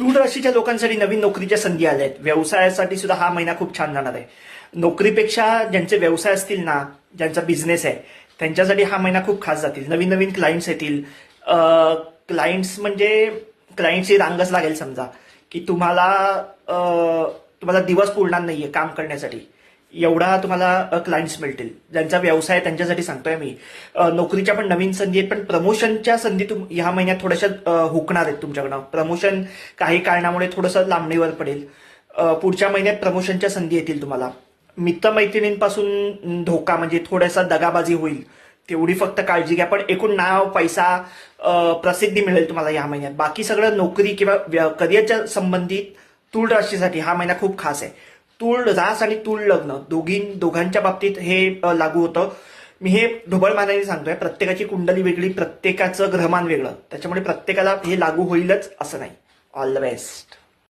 तूळ राशीच्या लोकांसाठी नवीन नोकरीच्या संधी आल्या आहेत व्यवसायासाठी सुद्धा हा महिना खूप छान जाणार आहे. नोकरीपेक्षा ज्यांचे व्यवसाय असतील ना ज्यांचा बिझनेस आहे त्यांच्यासाठी हा महिना खूप खास जातील. नवीन नवीन क्लायंट्स येतील क्लायंट्स म्हणजे क्लायंटची रांगच लागेल समजा की तुम्हाला तुम्हाला दिवस पुरणार नाहीये काम करण्यासाठी. एवढा तुम्हाला क्लायंट्स मिळतील. ज्यांचा व्यवसाय त्यांच्यासाठी सांगतोय मी. नोकरीच्या पण नवीन संधी आहेत पण प्रमोशनच्या संधी तुम ह्या महिन्यात थोड्याशा हुकणार आहेत तुमच्याकडनं. प्रमोशन काही कारणामुळे थोडंसं लांबणीवर पडेल. पुढच्या महिन्यात प्रमोशनच्या संधी येतील तुम्हाला. मित्रमैत्रिणींपासून धोका म्हणजे थोडासा दगाबाजी होईल. तेवढी फक्त काळजी घ्या पण एकूण नाव पैसा प्रसिद्धी मिळेल तुम्हाला या महिन्यात. बाकी सगळं नोकरी किंवा व्य- करिअरच्या संबंधित तूळ राशीसाठी हा महिना खूप खास आहे. तूळ रास आणि तूळ लग्न. दोघी दोघांच्या बाबतीत हे लागू होतं. मी हे ढोबळ मानाने सांगतोय. प्रत्येकाची कुंडली वेगळी प्रत्येकाचं ग्रहमान वेगळं. त्याच्यामुळे प्रत्येकाला हे लागू होईलच असं नाही. All the best